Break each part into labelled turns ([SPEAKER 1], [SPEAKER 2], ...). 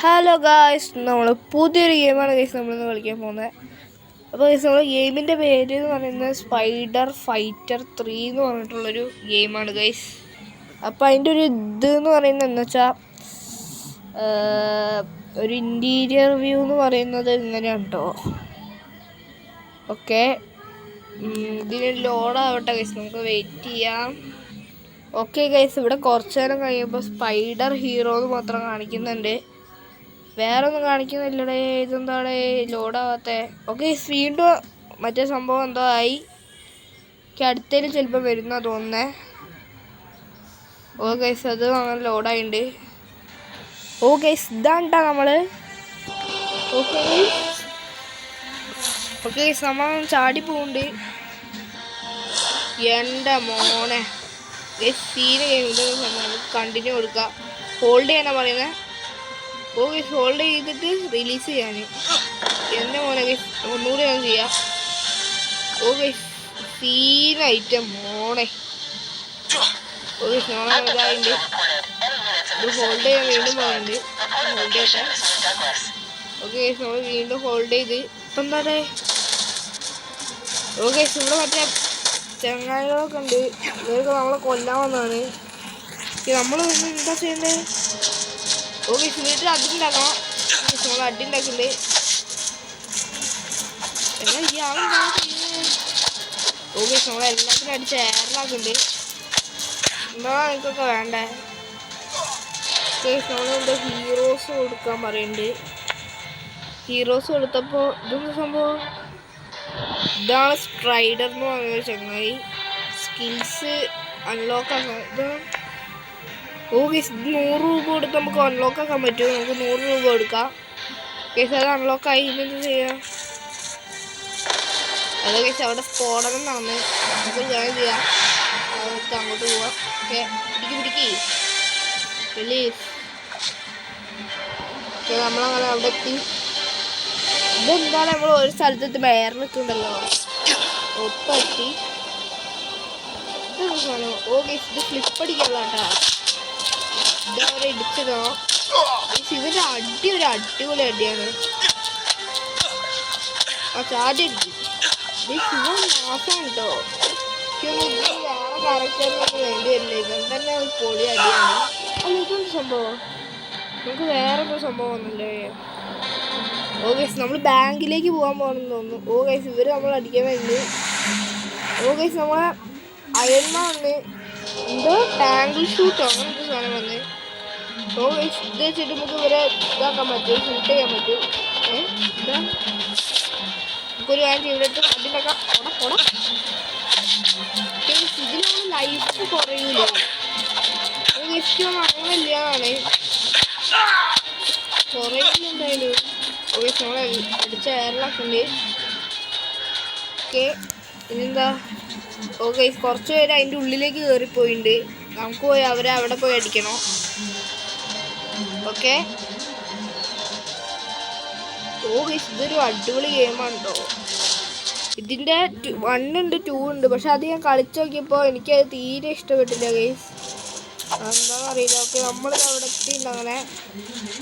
[SPEAKER 1] Hello guys നമ്മൾ പുതിയൊരു ഗെയിമാണ് ഗൈസ് നമ്മളിന്ന് കളിക്കാൻ പോകുന്നത്. അപ്പോൾ ഗൈസ് നമ്മൾ ഗെയിമിന്റെ പേര് എന്ന് പറയുന്നത് സ്പൈഡർ ഫൈറ്റർ ത്രീ എന്ന് പറഞ്ഞിട്ടുള്ളൊരു ഗെയിമാണ് ഗൈസ് അപ്പോൾ അതിന്റെ ഒരു ഇത് എന്ന് പറയുന്നത് എന്ന് വെച്ചാൽ ഒരു ഇന്റീരിയർ വ്യൂ എന്ന് പറയുന്നത് ഇങ്ങനെയാണ് കേട്ടോ ഓക്കെ ഇതിന് ലോഡാവട്ടെ ഗൈസ് നമുക്ക് വെയിറ്റ് ചെയ്യാം. ഓക്കെ ഗൈസ് ഇവിടെ കുറച്ച് നേരം കഴിയുമ്പോൾ സ്പൈഡർ ഹീറോ എന്ന് മാത്രം കാണിക്കുന്നുണ്ട്. വേറെ ഒന്നും കാണിക്കുന്നില്ലടേ. ഇതെന്താടേ? ലോഡാവാത്ത. ഓക്കെ വീണ്ടും മറ്റേ സംഭവം എന്തോ ആയി. അടുത്തേൽ ചിലപ്പോൾ വരുന്ന തോന്നുന്നേ. ഓ ഗൈസ് അത് അങ്ങനെ ലോഡായിട്ടുണ്ട് ഓ ഗൈസ് ഇതാണ്ടാ നമ്മൾ ഓക്കെ ഓക്കെ ഗൈസ് ചാടി പോകുന്നുണ്ട് എന്റെ മോനെ. സീന് കഴിയുമ്പോൾ കണ്ടിന്യൂ കൊടുക്കുക ഹോൾഡ് ചെയ്യാനാണ് പറയുന്നത് ഓ ഗൈസ് ഹോൾഡ് ചെയ്തിട്ട് റിലീസ് ചെയ്യാൻ എന്റെ മോനെ ഒന്നുകൂടി ഞാൻ ചെയ്യാം. ഓ ഗൈസ് സീൻ ഐറ്റം മോനെ. ഓ ഗൈസ് നമ്മളെ ഇതായിട്ടുണ്ട് ഇത് ഹോൾഡ് ചെയ്യാൻ വീണ്ടും പോകുന്നുണ്ട് ഹോൾഡ് ചെയ്യട്ടെ. ഓക്കെ ഗൈസ് നമ്മൾ വീണ്ടും ഹോൾഡ് ചെയ്ത്. ഇപ്പം എന്താ ഓ ഗൈസ് ഇവിടെ മറ്റേ ചങ്ങായികളൊക്കെ ഉണ്ട്. ഇവരൊക്കെ നമ്മളെ കൊല്ലാൻ വന്നതാണ്. നമ്മൾ എന്താ ചെയ്യണ്ടേ? ഓക്കെ വീട്ടിൽ അടി ഉണ്ടാക്കണം നമ്മൾ അടി ഉണ്ടാക്കുന്നുണ്ട് എന്നാ ആളെന്താ ഓക്കെ നമ്മൾ എല്ലാത്തിനും അടിച്ച് എയറിലാക്കുന്നുണ്ട് എന്താ എനിക്കൊക്കെ വേണ്ടേ? നമ്മളെന്താ ഹീറോസ് കൊടുക്കാൻ പറയുന്നുണ്ട് ഹീറോസ് കൊടുത്തപ്പോൾ ഇതൊന്നും സംഭവം? ഇതാണ് സ്ട്രൈഡർ എന്ന് പറയുന്ന ചങ്ങായി. സ്കിൽസ് അൺലോക്ക് ആണ് ഇത് ഓ ഗേസ് നൂറ് രൂപ കൊടുത്ത് നമുക്ക് അൺലോക്ക് ആക്കാൻ പറ്റുമോ? നമുക്ക് നൂറ് രൂപ കൊടുക്കാം. ഗേസ് അത് അൺലോക്ക് ആയി. എന്ത് ചെയ്യാം? അത് ഗേസ് അവിടെ സ്ഫോടനം നടന്ന്. നമുക്ക് ജോയിൻ ചെയ്യാം. നമുക്ക് അങ്ങോട്ട് പോവാം. ഓക്കെ. പിടിക്ക് പിടിക്ക്. പ്ലീസ് ഓക്കെ നമ്മളങ്ങനെ അവിടെ എത്തി. ഇതെന്താണ് നമ്മൾ ഒരു സ്ഥലത്തെത്തി. വേറെ നിൽക്കുന്നുണ്ടല്ലോ ഒപ്പം എത്തി. ഓ ഗേസ് ഇത് ഫ്ലിപ്പ് അടിക്കാനുള്ള കേട്ടാ. ഇതവരെ ഇടിച്ചതോ? ഇവന്റെ അടി ഒരു അടിപൊളി അടിയാണ്. ആ ചാടി വേറെ സംഭവം? നമുക്ക് ബാങ്കിലേക്ക് പോകാൻ പോകണമെന്ന് തോന്നുന്നു. ഓ ഗൈസ് ഇവർ നമ്മൾ അടിക്കാൻ വേണ്ടി. ഓ ഗൈസ് നമ്മളെ അയൽമ വന്ന് എന്തോ ടാങ്കിൾ ഷൂട്ടോ അങ്ങനെ ഒരു സാധനം വന്ന്. ഓ ഇത് വെച്ചിട്ട് നമുക്ക് ഇവരെ ഇതാക്കാൻ പറ്റും ഷൂട്ട് ചെയ്യാൻ പറ്റും ഏ? ഇതാ. നമുക്കൊരു കാര്യം ഇവിടെ ഇട്ട് അതിന്റെക്കാം ഓടാ ഓടാ ഇതിനുള്ള ലൈഫ് കുറയൂലേ? ഗസ്റ്റ് അങ്ങനെ ഇല്ലാതാണ്. കുറയില്ല എന്തായാലും ഓക്കെ നമ്മളെ അടിച്ച എയറിലൊക്കെ ഉണ്ട് ഓക്കെ. ഇനിന്താ ഓക്കെ കുറച്ച് പേര് അതിന്റെ ഉള്ളിലേക്ക് കയറിപ്പോയിട്ടുണ്ട് നമുക്ക് പോയി അവരെ അവിടെ പോയി അടിക്കണം. ഓക്കെ ഓ ഗൈസ് ഇതൊരു അടിപൊളി ഗെയിമാണ് കേട്ടോ ഇതിന്റെ വൺ ഉണ്ട് ടു ഉണ്ട്. പക്ഷെ അത് ഞാൻ കളിച്ചു നോക്കിയപ്പോൾ എനിക്കത് തീരെ ഇഷ്ടപ്പെട്ടില്ല ഗൈസ് എന്താണെന്ന് അറിയില്ല. ഓക്കെ നമ്മൾ അവിടെ എത്തിയിട്ടുണ്ട് അങ്ങനെ.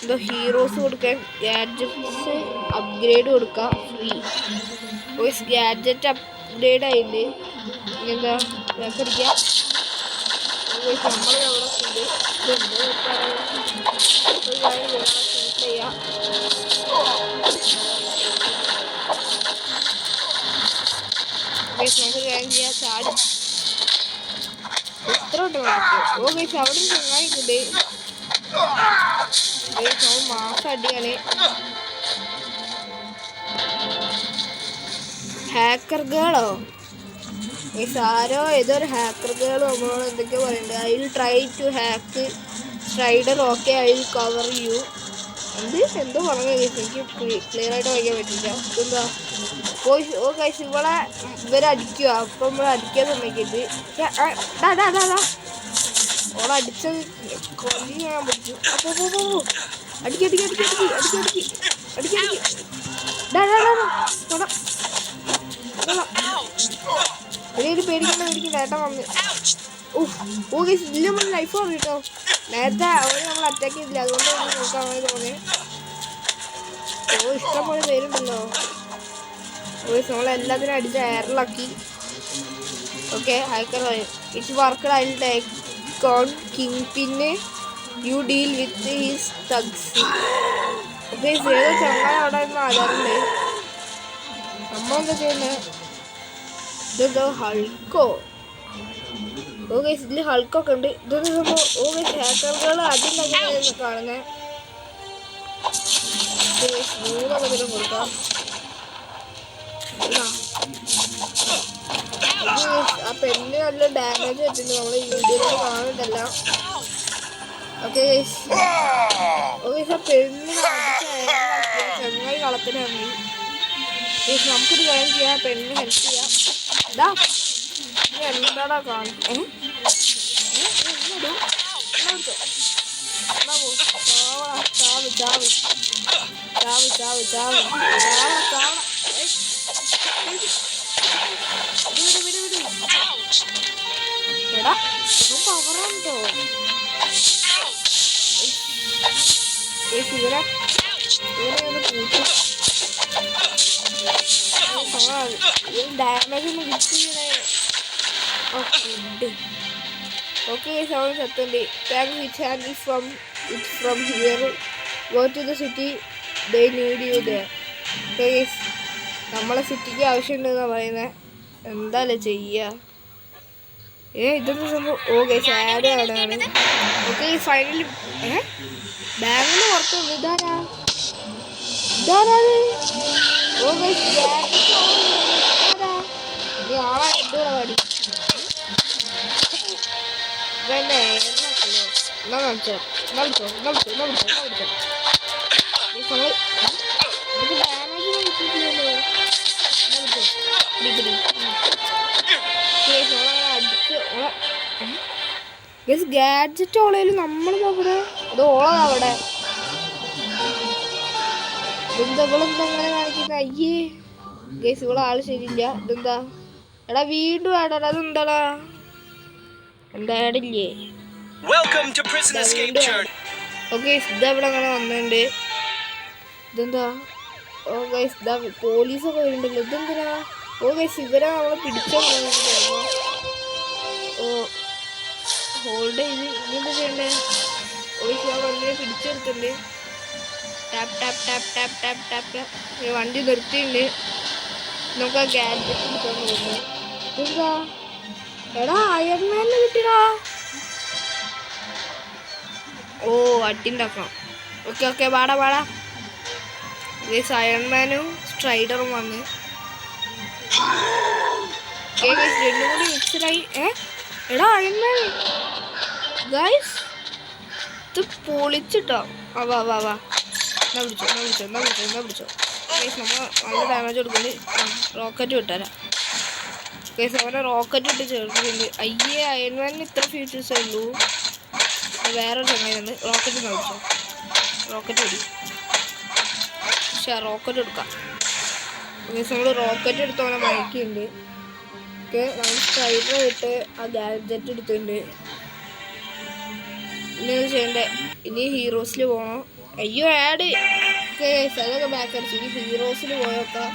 [SPEAKER 1] എന്തോ ഹീറോസ് കൊടുക്കാൻ ഗാഡ്ജറ്റ്സ് അപ്ഗ്രേഡ് കൊടുക്കാം ഫ്രീ ഗാഡ്ജറ്റ് അപ്ഗ്രേഡ് ആയിട്ടുണ്ട് എന്താ നമ്മൾ അവിടെ ഉണ്ട് ചെയ്യാം നമുക്ക് കാര്യം ചെയ്യാം. ചാടി. എത്ര ഓ ഗൈസ് അവിടെ ചങ്ങായിട്ടുണ്ട് ഗൈസ് മാസം അടിയാണ്. ഹാക്കർ ഗേളോ ആരോ ഏതൊരു ഹാക്കർ ഗേൾ നമ്മൾ എന്തൊക്കെയോ പറയുന്നത് I will try to hack Strider. Okay I will cover you. എന്ത്? എന്തോ പറഞ്ഞു എനിക്ക് ക്ലിയർ ആയിട്ട് വയ്ക്കാൻ പറ്റില്ല. എന്താ പോയി ഓ കഴിച്ച് ഇവളെ ഇവരടിക്കുക അപ്പം നമ്മൾ അടിക്കാൻ സമയത്ത് ഓളെ അടിച്ചത് കൊല്ലി ഞാൻ പറ്റും. അപ്പോൾ പോ അടിക്കി അടിക്കി അടിക്കി അടിക്കി അടിക്കി അടിക്കി അടിക്കി ഡാ ഡാ ഡാ ഒരു പേടിക്കണ്ട പേടിക്കണ്ട ഏട്ടൻ വന്ന്. ഓ ഓ ഗൈസ് ഇല്ല ലൈഫ് ആണ് കേട്ടോ. നേരത്തെ അവർ നമ്മൾ അറ്റാക്ക് ചെയ്തില്ല അതുകൊണ്ട് നോക്കാൻ അങ്ങനെ തോന്നി ഓ ഇഷ്ടംപോലെ പേരുണ്ടല്ലോ. ഓ നമ്മളെല്ലാത്തിനും അടിച്ച് എയറിലാക്കി okay hacker it's work I take gone king പിന്നെ you deal with his thugs okay ഏതോ ചങ്ങായി അവിടെ നിന്ന് ആധാറുണ്ട് നമ്മളെന്താ ചെയ്യുന്നത്? ഇതെന്തോ ഹൾക്കോ. ഓ ഗൈസ് ഇതിൽ ഹൾക്കൊക്കെ ഉണ്ട്. ഇതൊന്നും സംഭവം ഗൈസ് ഹാക്കറുകൾ ആദ്യം കാണുന്നത് കാണുന്നേ. തരം കൊടുക്കാം. ആ. പെണ്ണ് നല്ല ഡാമേജ് പറ്റുന്നു നമ്മൾ വീഡിയോയിൽ കാണുന്നുണ്ടല്ല. ഓക്കെ ആ പെണ്ണ്. ചെങ്ങായി കളത്തിന് നമുക്കൊരു കാര്യം ചെയ്യാം പെണ്ണിന് ഹെൽപ്പ് ചെയ്യാം. ഇതാ എന്താടാ കാണും. എടാ പവറുണ്ടോ ഇവരെ ഇവരെ ഒന്ന് കൂട്ടും damage food okay seven സത്തുണ്ട് thank which hand from it from here go to the city they need you they നമ്മളെ സിറ്റിക്ക് ആവശ്യമുണ്ടെന്ന് പറയുന്നത് എന്താല്ലേ ചെയ്യുക ഏ ഇതൊന്നും സംഭവം? ഓക്കെ സാഡ് ആണ് ഓക്കെ ഫൈനലി ഏ? ബാങ്കിൽ പുറത്ത് ഇതാരാ? ഇതാരാ ഗാഡ്ജറ്റ് അവിടെ അത് ഓളതാ അവിടെ ഇതെന്താ ഇവളെന്താ അങ്ങനെ കാണിക്കുന്ന? അയ്യേ ഗൈസ് ഇവളെ ആൾ ശരിയില്ല. ഇതെന്താ? എടാ വീണ്ടും ആടാ അതെന്താടാ എന്താ ആടില്ലേ. ഓക്കെ ഇതാ ഇവിടെ അങ്ങനെ വന്നിട്ടുണ്ട് ഇതെന്താ? ഓ ഗൈസ് ഇതാ പോലീസൊക്കെ വരുന്നുണ്ടല്ലോ. ഇതെന്തിനാ? ഓ ഗൈസ് ഇവരെ നമ്മളെ പിടിച്ചോ? ഓ ഹോൾഡ് ചെയ്ത്. ഇനി എന്താ ചെയ്യണ്ടേ? ഓ ഗൈസ് ആ വണ്ടിയെ പിടിച്ചെടുത്തിട്ടുണ്ട് tap tap tap tap tap tap ഈ വണ്ടി നിർത്തിയിട്ടുണ്ട് നമുക്ക് ആ എടാ അയർമാനെ കിട്ടിയടാ. ഓ അട്ടിണ്ടാക്കണം ഓക്കെ ഓക്കെ വാടാ വാടാ ഗൈസ് അയൺമാനും സ്ട്രൈഡറും വന്ന്. രണ്ടും കൂടി മിക്സഡായി ഏ? എടാ അയൺമാൻ ഗൈസ് ഇത് പൊളിച്ചിട്ടോ. അവ വാ വാ വാ. എന്നാ പിടിച്ചോ എന്നാ പിടിച്ചോ എന്നാ പിടിച്ചോ എന്നാ പിടിച്ചോ. കേസ് നമ്മൾ നല്ല ഡാമേജ് കൊടുക്കുന്നുണ്ട് ആ റോക്കറ്റ് വിട്ടാരാ. കേസ് അവനെ റോക്കറ്റ് ഇട്ട് ചേർക്കുന്നുണ്ട് അയ്യേ അയൺമാനിന് ഇത്ര ഫീച്ചേഴ്സേ ഉള്ളൂ. വേറൊരു ചങ്ങായിട്ടുണ്ട് റോക്കറ്റ് കളിച്ചോ റോക്കറ്റ് പിടി പക്ഷെ റോക്കറ്റ് എടുക്കാം. നമ്മൾ റോക്കറ്റ് എടുത്തോനെ മയക്കുന്നുണ്ട് ഓക്കെ നമ്മൾ സ്ട്രൈഡർ ഇട്ട് ആ ഗാഡ്ജറ്റ് എടുത്തിട്ടുണ്ട്. ഇനി ചെയ്യണ്ടേ? ഇനി ഹീറോസിൽ പോകണം അയ്യോ ആഡ് അതൊക്കെ ബാക്ക് അടിച്ചു ഇനി ഹീറോസിൽ പോയോക്കാം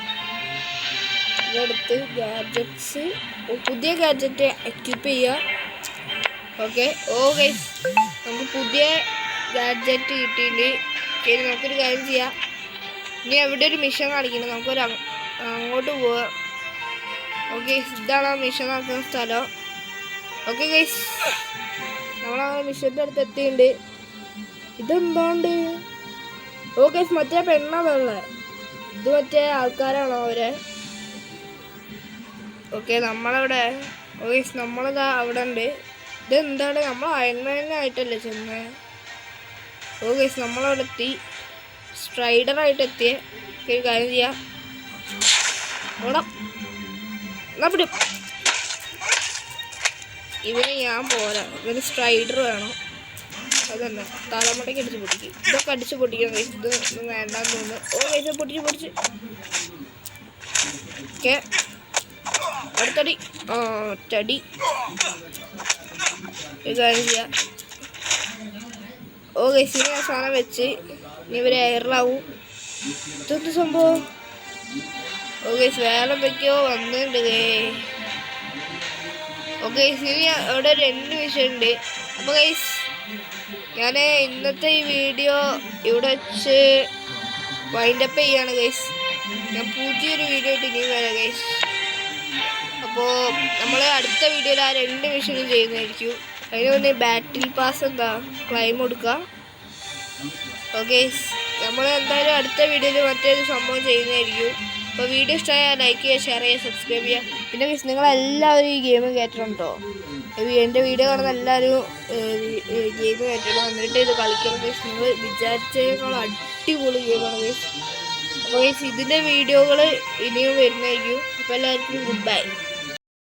[SPEAKER 1] ഇതെടുത്ത് ഗാഡ്ജറ്റ്സ് പുതിയ ഗാഡ്ജറ്റ് എക്യൂപ്പ് ചെയ്യുക ഓക്കെ ഓ ഗൈസ് നമുക്ക് പുതിയ ഗാഡ്ജറ്റ് കിട്ടിയിട്ടുണ്ട് ശരി നമുക്കൊരു കാര്യം ചെയ്യാം. ഇനി എവിടെ ഒരു മിഷൻ കാണിക്കണം. നമുക്കൊരു അങ്ങ് അങ്ങോട്ട് പോവാം. ഓക്കെ ഇതാണ് ആ മിഷൻ നടക്കുന്ന സ്ഥലം. ഓക്കെ ഗൈസ് നമ്മളങ്ങനെ മിഷന്റെ അടുത്ത് എത്തിയിട്ടുണ്ട്. ഇതെന്താണ്ട്? ഓ ഗൈസ് മറ്റേ പെണ്ണാണുള്ളത് ഇത് മറ്റേ ആൾക്കാരാണോ അവരെ? ഓക്കെ നമ്മളവിടെ ഓ നമ്മളിതാ അവിടെ ഉണ്ട് ഇതെന്താണ്? നമ്മൾ അയൺമാനായിട്ടല്ലേ ചെന്ന്? ഓ നമ്മളവിടെ എത്തി. സ്ട്രൈഡറായിട്ട് എത്തിയ. കാര്യം ചെയ്യാം. ഇവന് ഞാൻ പോരാ. ഇവന് സ്ട്രൈഡർ വേണം. അതന്നെ. തലമുടക്ക് അടിച്ച് പൊട്ടിക്കും. ഇതൊക്കെ അടിച്ച് പൊട്ടിക്കണം. ഇത് വേണ്ടാന്ന് തോന്നുന്നു. ഓ കൈസ പൊട്ടിച്ച് പൊട്ടിച്ച്. ഓക്കെ. അടുത്തടി. ഒറ്റടി. ഓ ഗസിനെ ആ സാധനം വെച്ച് ഇനി ഇവർ എയറിലാവും ഇതെന്ത് സംഭവം? ഓ ഗൈസ് വേറെ എന്തൊക്കെയോ വന്നിട്ടുണ്ട് ഓക്കെ ഇനി അവിടെ രണ്ട് വിഷയമുണ്ട് അപ്പോൾ ഗൈസ് ഞാൻ ഇന്നത്തെ ഈ വീഡിയോ ഇവിടെ വെച്ച് വൈൻഡപ്പ് ചെയ്യാണ് ഗൈസ് ഞാൻ പുതിയൊരു വീഡിയോ ആയിട്ട് ഇനിയും വരാം ഗൈസ് അപ്പോൾ നമ്മൾ അടുത്ത വീഡിയോയിൽ ആ രണ്ട് മിഷനും ചെയ്യുന്നതായിരിക്കും. അതിന് മുന്നേ ബാറ്റിൽ പാസ് എന്താ? ക്ലൈം കൊടുക്കുക ഓക്കെ നമ്മൾ എന്തായാലും അടുത്ത വീഡിയോയിൽ മറ്റൊരു സംഭവം ചെയ്യുന്നതായിരിക്കും. അപ്പോൾ വീഡിയോ ഇഷ്ടമായാൽ ലൈക്ക് ചെയ്യുക ഷെയർ ചെയ്യുക സബ്സ്ക്രൈബ് ചെയ്യുക. പിന്നെ മിസ് നിങ്ങളെല്ലാവരും ഈ ഗെയിം കയറ്റണം കേട്ടോ എന്റെ വീഡിയോ കാണുന്ന എല്ലാവരും ഗെയിം കയറ്റണം എന്നിട്ട് ഇത് കളിക്കണം നിങ്ങൾ വിചാരിച്ചേക്കാൾ അടിപൊളി ഗെയിമാണ് അപ്പോൾ ഇതിന്റെ വീഡിയോകൾ ഇനിയും വരുന്നതായിരിക്കും. അപ്പോൾ എല്ലാവർക്കും ഗുഡ് ബൈ